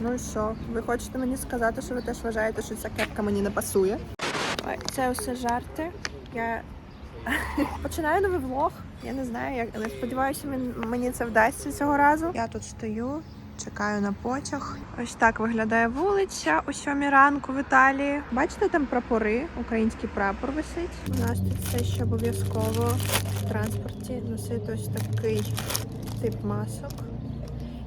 Ну і що? Ви хочете мені сказати, що ви теж вважаєте, що ця кепка мені не пасує? Ой, Це усе жарти. Я починаю новий влог. Я не знаю, як але сподіваюся, мені це вдасться цього разу. Я тут стою, чекаю на потяг. Ось так виглядає вулиця о сьомій ранку в Італії. Бачите, там прапори, український прапор висить. У нас тут все ще обов'язково в транспорті носити ось такий тип масок,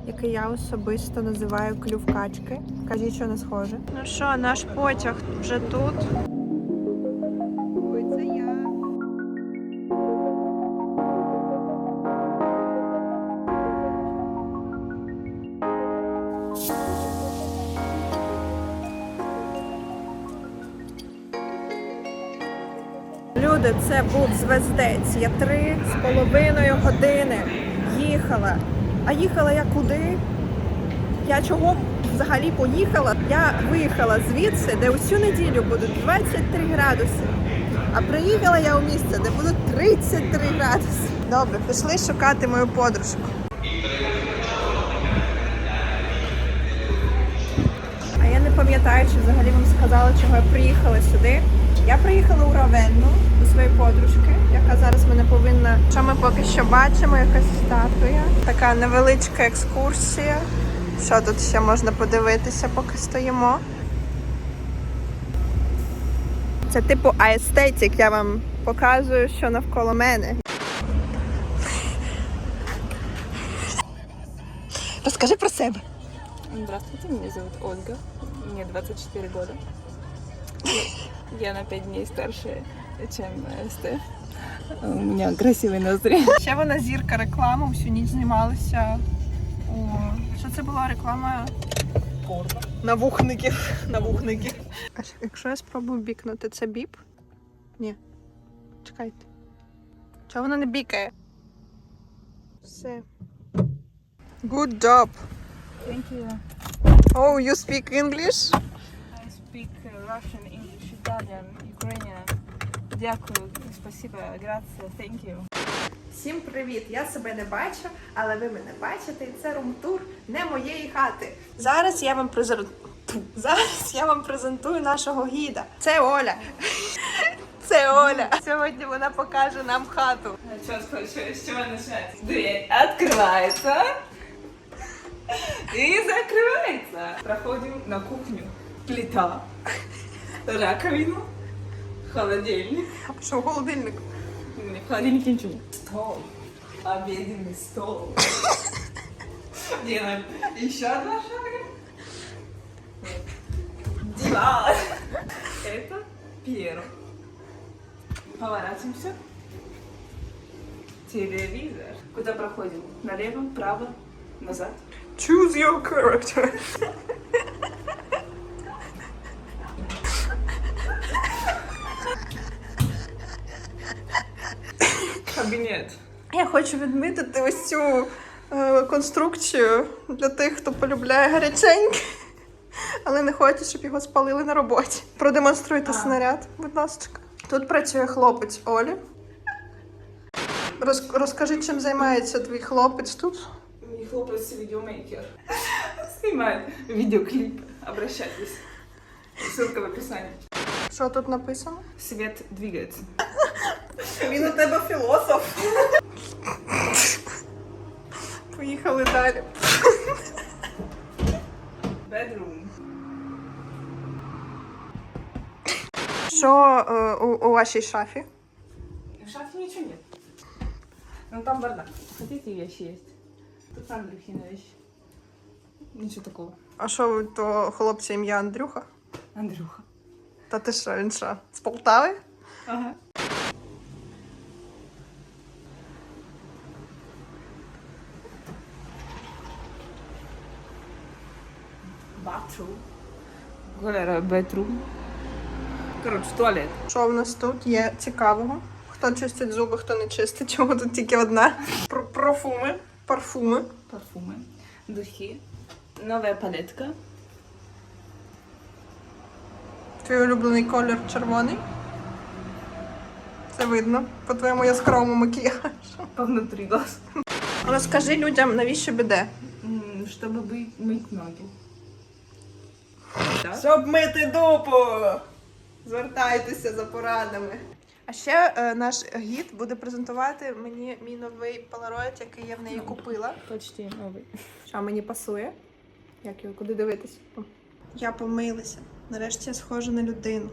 який я особисто називаю клюв качки. Кажіть, що не схоже. Ну що, наш потяг вже тут. Ой, це я. Люди, це був звездець. Я три з половиною години їхала. А їхала я куди? Я чого взагалі поїхала? Я виїхала звідси, де усю неділю будуть 23 градуси. А приїхала я у місце, де будуть 33 градуси. Добре, пішли шукати мою подружку. А я не пам'ятаю, чи взагалі вам сказала, чого я приїхала сюди. Я приїхала у Равенну до своєї подружки, зараз мене повинна. Що ми поки що бачимо, якась статуя. Така невеличка екскурсія. Що тут ще можна подивитися, поки стоїмо. Це типу аестетик, я вам показую, що навколо мене. Розкажи про себе. Здравствуйте, меня зовут Ольга, мне 24 года. Я на 5 дней старше, чем э, Стеф. У меня красивые ноздри. Ще вона зірка реклами, всю ніч знімалася. У... Що це була реклама? Навухників. Навухників. А якщо я спробую бікнути, це біп? Ні. Чекайте. Чого вона не бікає? Все. Good job. Thank you. Oh, you speak English? I speak Russian, English, Italian, Ukrainian. Дякую, спасибо, grazie, thank you. Всім привіт! Я себе не бачу, але ви мене бачите, і це румтур не моєї хати. Зараз я вам презентую. Зараз я вам презентую нашого гіда. Це Оля. Це Оля. Сьогодні вона покаже нам хату. Что, что, с чего начать? Дверь открывается и закрывается. Проходим на кухню. Плита, раковину, холодильник. Що в холодильнику? Не, в холодильнике. Стол. Обеденный стол. Делаем еще два шага. Диван. Это первый. Поворачиваемся. Телевизор. Куда проходим? Налево, право, назад. Choose your character. Кабинет. Я хочу відмітити ось цю е, конструкцію для тих, хто полюбляє гаряченьке, але не хоче, щоб його спалили на роботі. Продемонструйте А. снаряд, будь ласка. Тут працює хлопець Олі. Роз, розкажи, чим займається твій хлопець тут. Не хлопается видеомейкер. Снимает видеоклип. Обращайтесь. Ссылка в описании. Що тут написано? Свет двигается. Він у тебе філософ. Поїхали далі. Bedroom. Що е, у, у вашій шафі? В шафе ничего нет. Ну там бардак. Хотите вещи есть? Тут Андрюхина вещи. Ничего такого. А що ви то хлопця ім'я Андрюха? Андрюха. Та ти що, він що? З Полтави? Ага. Галера bedroom. Коротше, туалет. Що в нас тут є цікавого? Хто чистить зуби, хто не чистить, чому тут тільки одна. Про- профуми, парфуми. Парфуми. Духи. Нова палетка. Твій улюблений колір червоний. Це видно по твоєму яскравому макіяжу. По внутрі глаз. Розкажи людям, навіщо біде? М, Чтобы бы- мыть ноги. Щоб мити дупу! Звертайтеся за порадами. А ще е, наш гід буде презентувати мені мій новий полароїд, який я в неї купила. Почти новый. Що мені пасує? Як його куди дивитись? О. Я помилася. Нарешті я схожа на людину.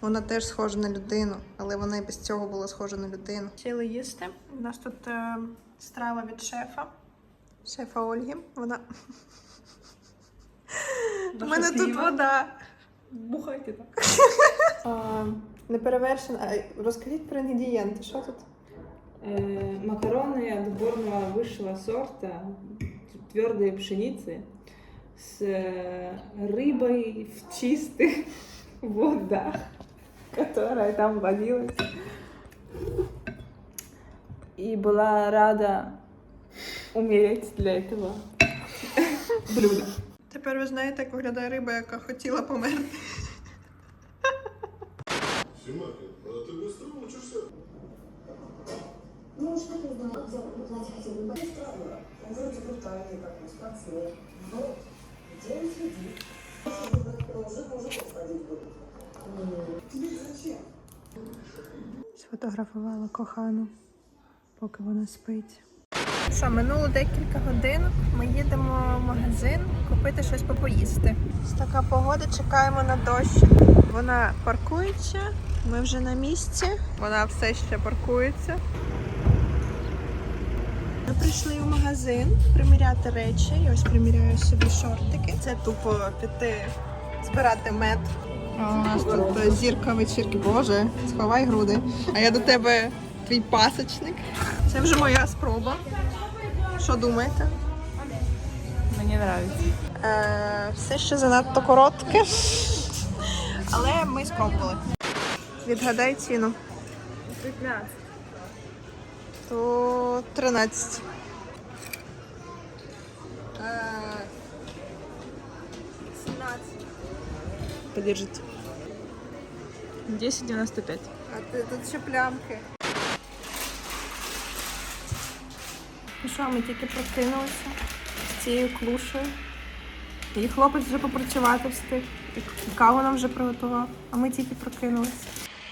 Вона теж схожа на людину, але вона і без цього була схожа на людину. Сіли їсти. У нас тут е, страва від шефа. Шефа Ольги. Вона. У мене тут вода. Бухайте так. А, неперевершена. А, Розкажіть про інгредієнти. Що тут? Э, макароны отборного высшего сорта, твердой пшеницы, с э, рыбой в чистых водах, которая там водилась. И была рада умереть для этого блюда. Тепер ви знаєте, як виглядає риба, яка хотіла померти. Симаки, а ты быстро учишься? Ну, что ты знал, где платье хотел бы Странно. Он вроде брутальный такой, спортсмен. Но где он сидит? Мужик мужиков ходить будет. Тебе зачем? Сфотографувала кохану, поки вона спить. Що, минуло декілька годин. Ми їдемо в магазин купити щось попоїсти. Така погода, чекаємо на дощ. Вона паркується, ми вже на місці. Вона все ще паркується. Ми прийшли в магазин приміряти речі. Я ось приміряю собі шортики. Це тупо піти збирати мед. А у нас тут е, зірка вечірки. Боже, сховай груди. А я до тебе твій пасочник. Це вже моя спроба. Що думаєте? Мне нравится. Е, все ще занадто коротке. Але ми спробували. Відгадай ціну. 15. То 13. Е, 17. Подержите. 10,95. А ти тут ще плямки. Ну що, ми тільки прокинулися з цією клушею. І хлопець вже попрацювати встиг. І каву нам вже приготував, а ми тільки прокинулися.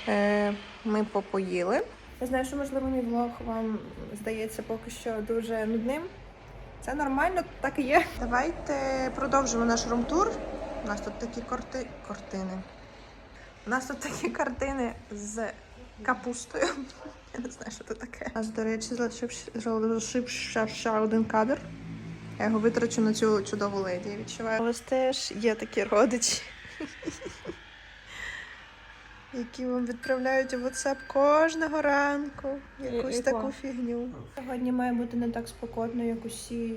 Е, ми попоїли. Я знаю, що можливо мій влог вам здається поки що дуже нудним. Це нормально, так і є. Давайте продовжимо наш румтур. У нас тут такі корти... картини. У нас тут такі картини з капустою. Я не знаю, що це таке. У нас, до речі, залишився залишився ще один кадр. Я його витрачу на цю чудову леді. Я відчуваю. У вас теж є такі родичі, які вам відправляють у WhatsApp кожного ранку якусь таку фігню. Сьогодні має бути не так спекотно, як усі,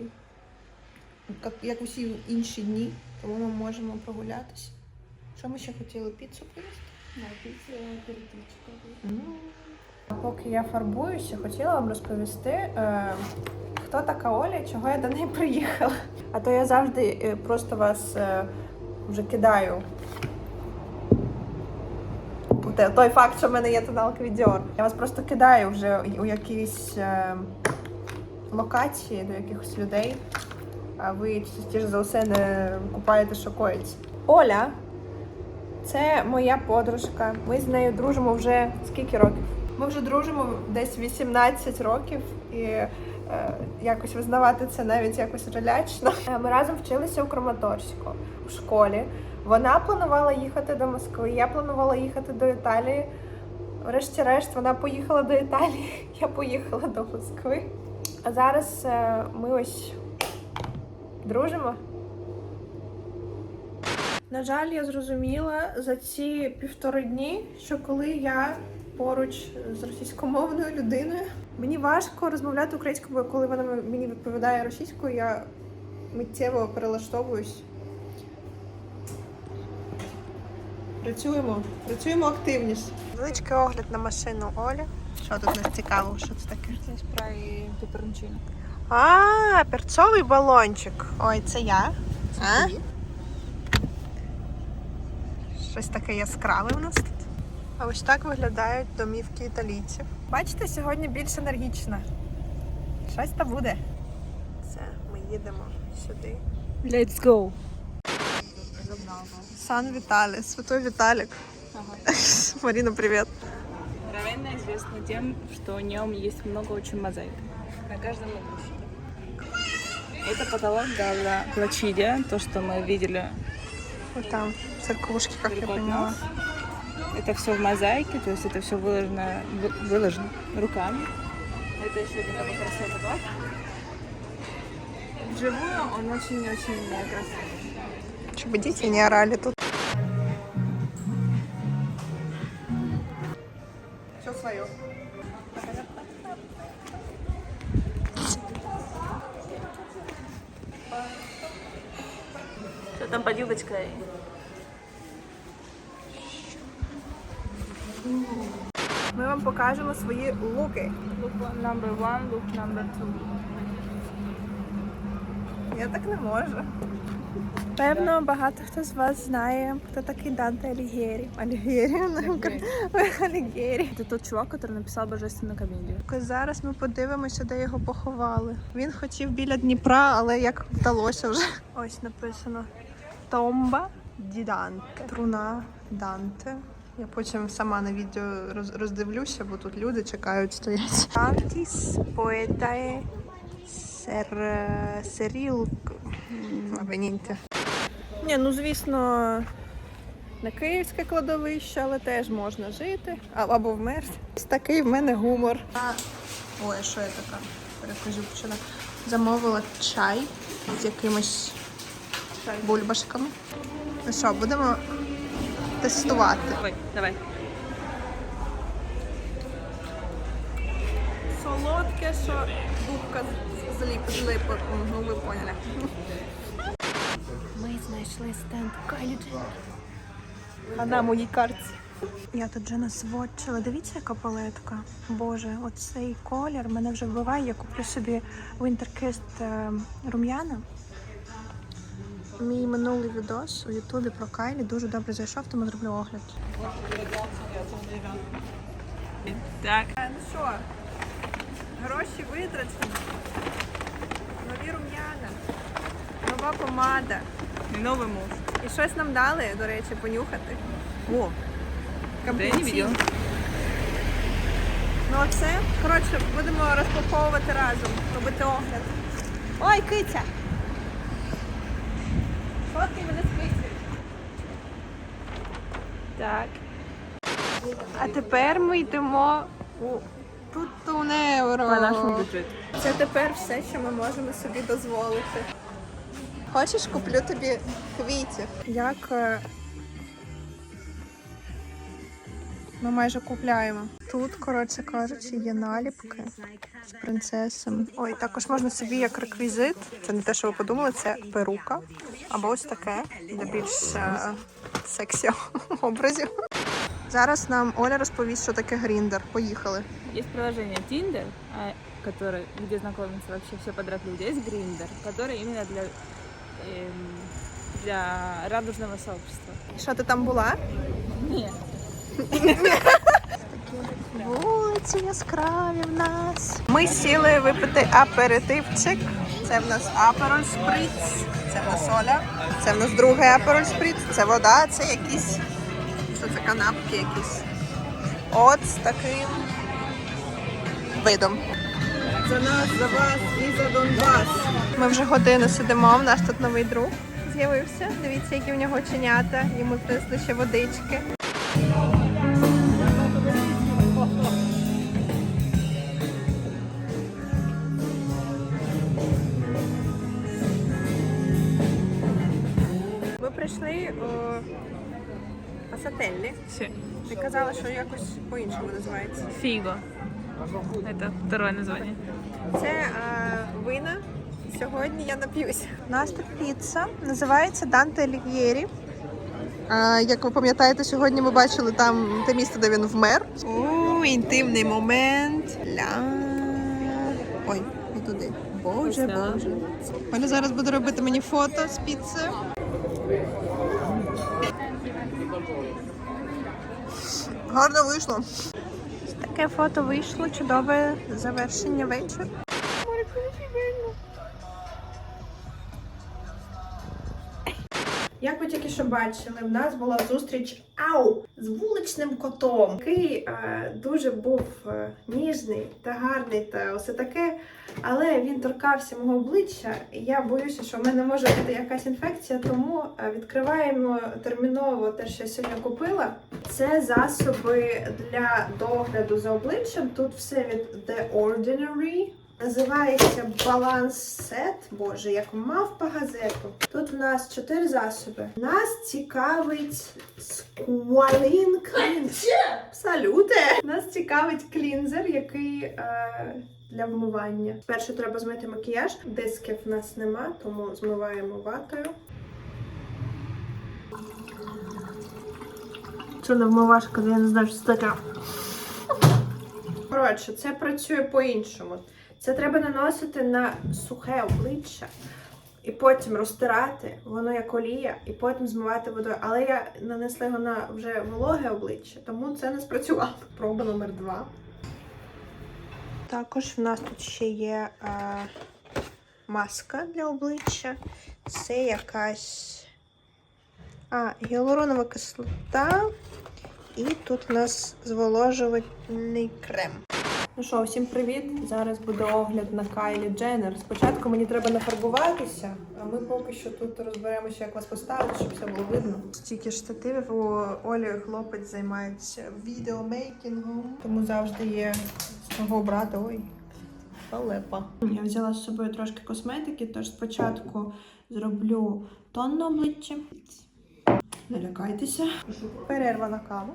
як, як усі інші дні, тому ми можемо прогулятися. Що ми ще хотіли? Піцу поїсти? А Поки я фарбуюся, хотіла вам розповісти, е, хто така Оля, і чого я до неї приїхала. А то я завжди е, просто вас е, вже кидаю. той факт, що в мене є тоналка від. Я вас просто кидаю вже у якісь е, локації до якихось людей, а ви частіше за все не купаєте, що. Оля це моя подружка. Ми з нею дружимо вже скільки років? Ми вже дружимо десь 18 років і е, якось визнавати це навіть якось релячно. Е, Ми разом вчилися у Краматорську у школі. Вона планувала їхати до Москви, я планувала їхати до Італії. Врешті-решт, вона поїхала до Італії, я поїхала до Москви. А зараз е, ми ось дружимо. На жаль, я зрозуміла за ці півтори дні, що коли я поруч з російськомовною людиною, мені важко розмовляти українською, бо коли вона мені відповідає російською, я миттєво перелаштовуюсь. Працюємо, працюємо активніше. Величкий огляд на машину Олі. Що тут нас цікаво? Що це таке? Це спрей пеперончино. А, перцовий балончик. Ой, це я. А? Щось таке яскраве у нас тут. А ось так виглядають домівки італійців. Бачите, сьогодні більш енергічна. Щось та буде. Все, ми їдемо сюди. Let's go. Сан Віталій, Святой Віталік. Ага. Маріна, привіт. Равенна известна тем, что в нем есть много очень мозаик. На каждом углу. Это потолок Галла Плачидия, то, что мы видели Ось там, в церквушки, як я далеко от поняла. нас. Это все в мозаике, то есть это все выложено, вы- выложено руками. Это еще один такой красивый потолок. Вживую он очень-очень красивый. Щоб діти не орали тут. Все своє. Там? Ми вам покажемо свої луки. Look number one, look number two. Я так не можу. Певно, багато хто з вас знає, хто такий Данте Алігєрі. Алігєрі? Алігєрі. Это тот чувак, который написал божественную комедию. Зараз ми подивимося, де його поховали. Він хотів біля Дніпра, але як вдалося вже. Ось написано Томба ді Данте. Труна Данте. Я потім сама на відео роздивлюся, бо тут люди чекають, стоять. Антіс поетає сер... серіл. Авенінте. Ні, ну звісно, не київське кладовище, але теж можна жити або вмерти. Ось такий в мене гумор. А, ой, що я така Перекажу перекозюбчена. Замовила чай з якимось бульбашками. Ну що, будемо тестувати. Давай, давай. Солодке, що дубка зліп, зліп. Ну, ви поняли. Ми знайшли стенд Кайлі А на моїй карті. Я тут вже насводчила. Дивіться, яка палетка. Боже, оцей колір мене вже вбиває. Я куплю собі Winter Kissed е, рум'яна. Мій минулий відос у Ютубі про Кайлі дуже добре зайшов, тому зроблю огляд. Так. Ну що, гроші витрачені. Нові рум'яна, нова помада. И новый муж. І щось нам дали, до речі, понюхати. О, видела. Ну оце, коротше, будемо розпаковувати разом, робити огляд. Ой, киця! Фотки мене списують. Так. А тепер ми йдемо у Тутуневро. По нашему бюджету. Це тепер все, що ми можемо собі дозволити. Хочеш, куплю тобі квітів. Як е, ми майже купляємо Тут, коротше кажучи, є наліпки з принцесами. Ой, також можна собі як реквізит. Це не те, що ви подумали, це перука. Або ось таке для більш е, сексі образів. Зараз нам Оля розповість, що таке гріндер. Поїхали. Есть приложение Tinder, а, который, где знакомятся вообще все подряд люди. Есть Grinder, который именно для, эм, для радужного сообщества. Що ти там була? Нет. Вулиці яскраві в нас. Ми сіли випити аперитивчик. Це в нас апероль сприц, це в нас Оля, це в нас другий апероль сприц, це вода, це якісь. Що це канапки якісь. От з таким видом. За нас, за вас і за Донбас. Ми вже годину сидимо, в нас тут новий друг з'явився. Дивіться, які в нього оченята. Йому принесли ще водички. Пасателлі. Ти казала, що якось по-іншому називається. Фиго. Это второе название. Це е, вина. Сьогодні я нап'юся. У нас тут піца. Називається Данте Алігєрі. Як ви пам'ятаєте, сьогодні ми бачили там те місце, де він вмер. О, інтимний момент. Ля. Ой, не туди. Боже, боже. Оля зараз буде робити мені фото з піцею. Гарно вийшло. Таке фото вийшло, чудове завершення вечора. Як ви тільки що бачили, в нас була зустріч ау з вуличним котом, який е, дуже був е, ніжний та гарний та все таке. Але він торкався мого обличчя, і я боюся, що в мене може бути якась інфекція, тому е, відкриваємо терміново те, що я сьогодні купила. Це засоби для догляду за обличчям. Тут все від The Ordinary. Називається Баланс Сет. Боже, як мавпа газету. Тут у нас чотири засоби. Нас цікавить Cleanser. Салюте! Нас цікавить клінзер, який е, для вмивання. Спершу треба змити макіяж. Дисків в нас нема, тому змиваємо ватою. Чорна вмивашка, я не знаю, що це таке. Коротше, це працює по-іншому. Це треба наносити на сухе обличчя і потім розтирати, воно як олія, і потім змивати водою. Але я нанесла його на вже вологе обличчя, тому це не спрацювало. Проба номер два. Також в нас тут ще є е, маска для обличчя. Це якась а, гіалуронова кислота. І тут у нас зволожувальний крем. Ну що, всім привіт! Зараз буде огляд на Кайлі Дженнер. Спочатку мені треба нафарбуватися, а ми поки що тут розберемося, як вас поставити, щоб все було видно. Стільки штативів у Олі хлопець займається відеомейкінгом, тому завжди є з кого брати. Ой, халепа. Я взяла з собою трошки косметики, тож спочатку зроблю тон на обличчя. Не лякайтеся. Перерва на каву.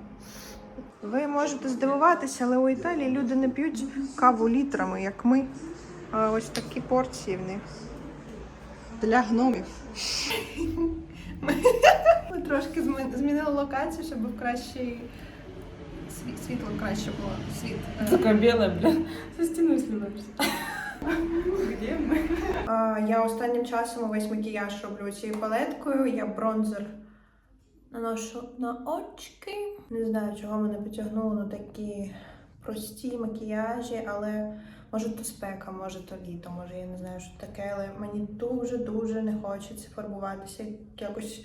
Ви можете здивуватися, але у Італії люди не п'ють каву літрами, як ми. А ось такі порції в них. Для гномів. Ми, ми трошки змінили локацію, щоб був кращий світло краще було. Світ. Е, Такая белая, бля, со стеной сливаешься. Где мы? А, я останнім часом увесь макіяж роблю цією палеткою. Я бронзер наношу на очки. Не знаю, чого мене потягнуло на такі прості макіяжі, але може то спека, може то літо, може я не знаю, що таке, але мені дуже-дуже не хочеться фарбуватися якось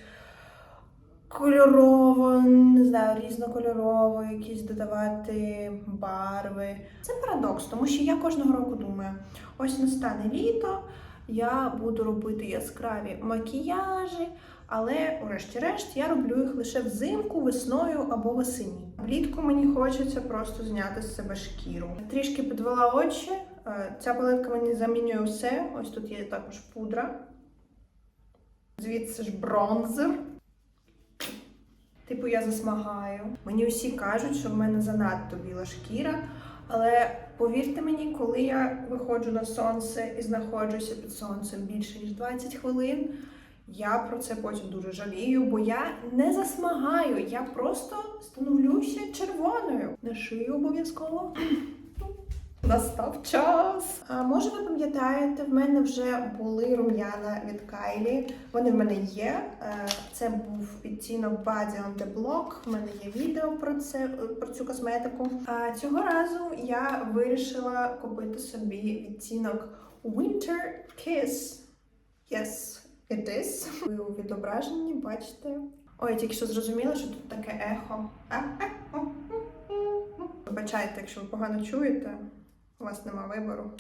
кольорово, не знаю, різнокольорово, якісь додавати барви. Це парадокс, тому що я кожного року думаю, ось настане літо, я буду робити яскраві макіяжі, але, врешті-решт, я роблю їх лише взимку, весною або восені. Влітку мені хочеться просто зняти з себе шкіру. Трішки підвела очі. Е, Ця палетка мені замінює все. Ось тут є також пудра. Звідси ж бронзер. Типу, я засмагаю. Мені усі кажуть, що в мене занадто біла шкіра. Але повірте мені, коли я виходжу на сонце і знаходжуся під сонцем більше ніж 20 хвилин, я про це потім дуже жалію, бо я не засмагаю, я просто становлюся червоною. На шию обов'язково. Настав час. А може ви пам'ятаєте, в мене вже були рум'яна від Кайлі. Вони в мене є. Е, Це був відтінок Body on the Block. У мене є відео про це про цю косметику. А цього разу я вирішила купити собі відтінок Winter Kiss. Yes, it is. Ви у відображенні бачите. Ой, тільки що зрозуміла, що тут таке ехо. Вибачайте, якщо ви погано чуєте. У вас нема вибору.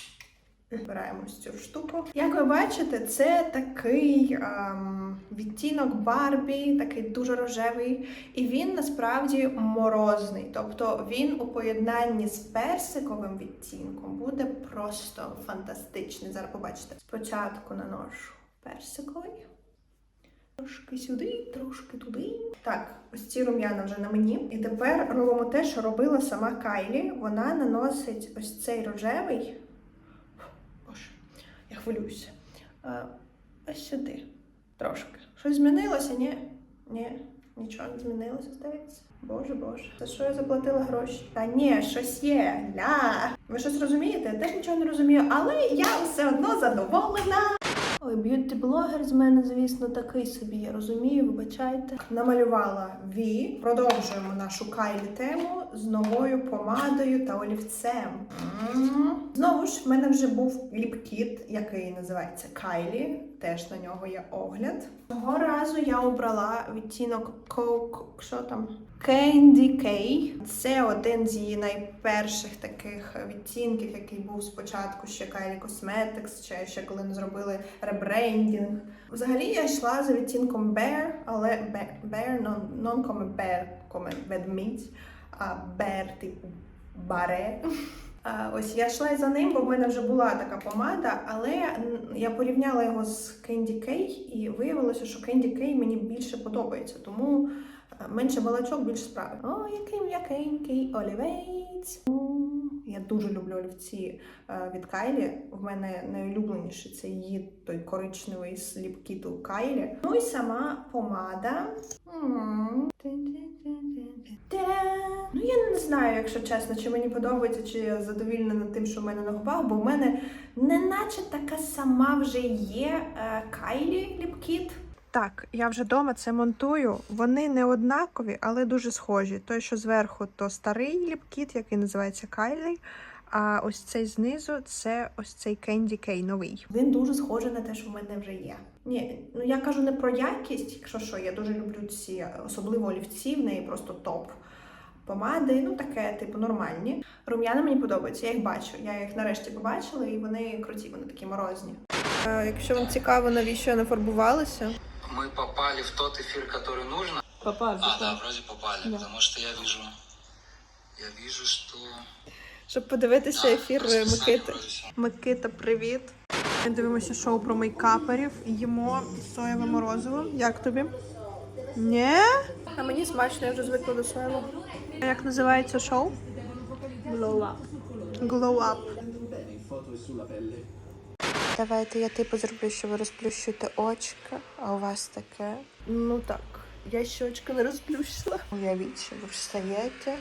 Збираємо цю штуку. Як ви бачите, це такий ем, відтінок Барбі, такий дуже рожевий, і він насправді морозний. Тобто він у поєднанні з персиковим відтінком буде просто фантастичний. Зараз побачите. Спочатку наношу персиковий. Трошки сюди, трошки туди. Так, ось ці рум'яна вже на мені. І тепер робимо те, що робила сама Кайлі. Вона наносить ось цей рожевий. Боже, я хвилююся. Ось сюди. Трошки. Щось змінилося? Ні? Ні, нічого не змінилося, здається. Боже, боже. За що я заплатила гроші? Та ні, щось є. Ля. Ви щось розумієте? Я теж нічого не розумію, але я все одно задоволена. Б'юті-блогер з мене, звісно, такий собі, я розумію, вибачайте. Намалювала Ві. Продовжуємо нашу Кайлі тему. З новою помадою та олівцем. Знову ж в мене вже був ліпкіт, який називається Кайлі. Теж на нього є огляд. Цього разу я обрала відтінок Coke, що там? Candy K. Це один з її найперших таких відтінків, який був спочатку ще Kylie Cosmetics, ще, ще коли не зробили ребрендінг. Взагалі я йшла за відтінком Bear, але Bear, bear non, non come bear, come ведмідь, типу баре. Ось я йшла за ним, бо в мене вже була така помада, але я порівняла його з Candy Кей, і виявилося, що Candy Кей мені більше подобається, тому менше балачок, більше справи. О, який м'якенький олівець. Я дуже люблю олівці е, від Кайлі. В мене найулюбленіший це її той коричневий з ліпкіту Кайлі. Ну і сама помада. Ну я не знаю, якщо чесно, чи мені подобається, чи я задовільна тим, що в мене на губах, бо в мене неначе така сама вже є е, Кайлі ліпкіт. Так, я вже вдома це монтую. Вони не однакові, але дуже схожі. Той, що зверху, то старий ліпкіт, який називається Кайлі. А ось цей знизу це ось цей Candy K новий. Він дуже схожий на те, що в мене вже є. Ні, ну я кажу не про якість, якщо що, я дуже люблю ці, особливо олівці, в неї просто топ. Помади, ну таке, типу, нормальні. Рум'яна мені подобаються, я їх бачу. Я їх нарешті побачила, і вони круті, вони такі морозні. якщо вам цікаво, навіщо я нафарбувалася? Мы попали в тот эфир, который нужно. Попали. А, да, вроде попали, Да. потому что я вижу, я вижу, что... Щоб подивитися Да, ефір расписание Микити. вроде всё. Микита, привіт. Ми дивимося шоу про мейкаперів. Їмо соєве морозиво. Як тобі? Ні? А мені смачно, я вже звикла до соєвого. Як називається шоу? Glow up. Glow Up. Давайте я типу зроблю, що ви розплющуєте очка, а у вас таке. Ну так, я ще очка не розплющила. Уявіть, що ви встаєте,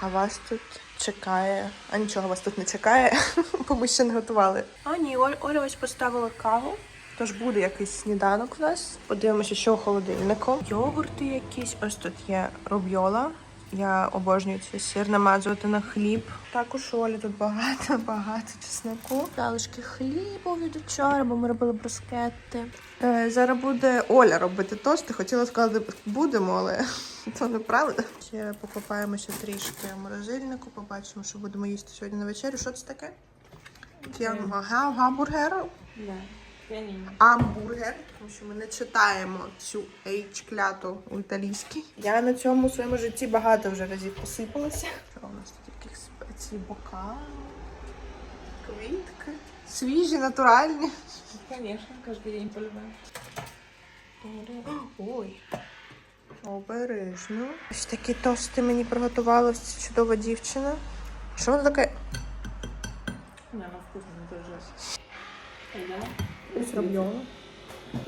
а вас тут чекає. А нічого вас тут не чекає, бо ми ще не готували. А ні, Оль, Оля ось поставила каву. Тож буде якийсь сніданок у нас. Подивимося, що в холодильнику. Йогурти якісь. Ось тут є рубйола. Я обожнюю цей сир намазувати на хліб. Також у Олі тут багато, багато чесноку. Залишки хлібу від вчора, бо ми робили брускетти. Е, зараз буде Оля робити тости. Хотіла сказати, будемо, але то неправда. Ще покопаємося трішки в морозильнику, побачимо, що будемо їсти сьогодні на вечерю. Що це таке? Га- Гамбургер? Да. Амбургер, тому що ми не читаємо цю H кляту у італійській. Я на цьому своєму житті багато вже разів посипалася. Що у нас тут яких спецій бока, квітки, свіжі, натуральні. Конечно, каждый день поливаем. Ой. Обережно. Ось такі тости мені приготувала ось ця чудова дівчина. Що вона таке? Не, она вкусная, это ужасно. Зроблено.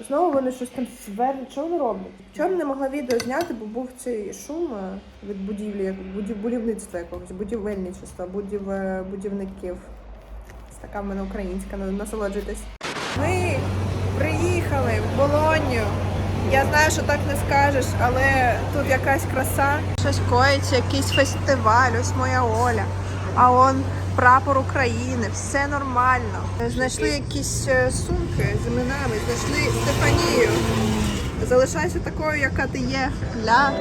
Знову вони щось там сверли. Що вони роблять? Вчора не могла відео зняти, бо був цей шум е, від будівлі, як- будів, будівництва якогось, будівельничества, будів, е, будівників. Це така в мене українська, на- насолоджуйтесь. Ми приїхали в Болонью. Я знаю, що так не скажеш, але тут якась краса. Щось коїться, якийсь фестиваль, ось моя Оля. А он прапор України, все нормально. Знайшли якісь е, сумки з іменами, знайшли Стефанію. Залишайся такою, яка ти є. Ля.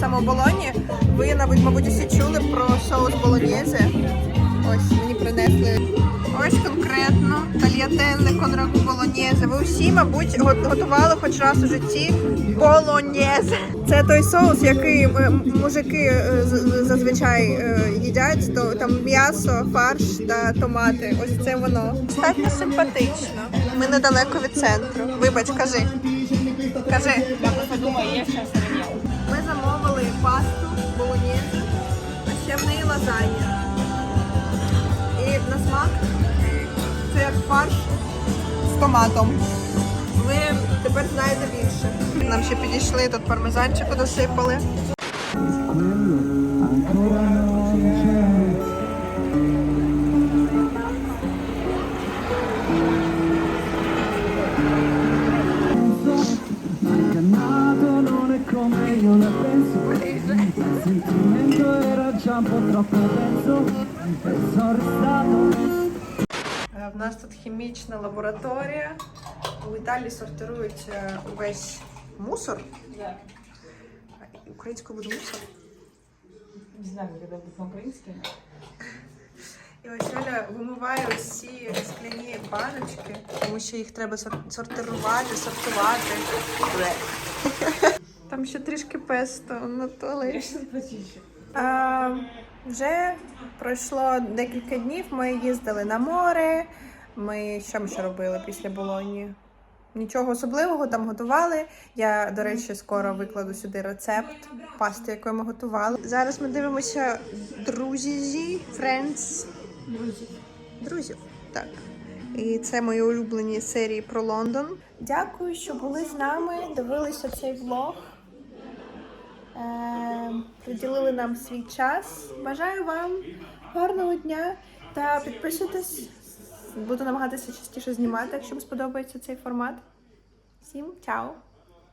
Саме у болоні. Ви, мабуть, усі чули про соус болоньєзе. Ось мені принесли. Ось конкретно тальятельне конрагу болоньєзе. Ви всі, мабуть, готували хоч раз у житті болоньєзе. Це той соус, який мужики е, зазвичай е, їдять. То там м'ясо, фарш та томати. Ось це воно. Достатньо симпатично. Ми недалеко від центру. Вибач, кажи. Кажи. Я просто думаю, я сейчас пасту болоньєзе, а ще в неї лазанья. І на смак це як фарш з томатом. Ви тепер знаєте більше. Нам ще підійшли, тут пармезанчику досипали. Restato Е, В нас тут хімічна лабораторія. У Італії сортирують е, увесь мусор. Да. Українською буде мусор. Не знаю, когда будет по-украински. І ось Оля вимиває всі скляні баночки, тому що їх треба сортирувати, сортувати. Там ще трішки песто на туалеті. Я вже пройшло декілька днів. Ми їздили на море. Ми що ми ще робили після Болоні? Нічого особливого там готували. Я, до речі, скоро викладу сюди рецепт пасти, яку ми готували. Зараз ми дивимося друзі, friends. Друзі. Друзів. Так. І це мої улюблені серії про Лондон. Дякую, що були з нами, дивилися цей влог. Е, приділили нам свій час. Бажаю вам гарного дня та підписуйтесь. Буду намагатися частіше знімати, якщо вам сподобається цей формат. Всім чао!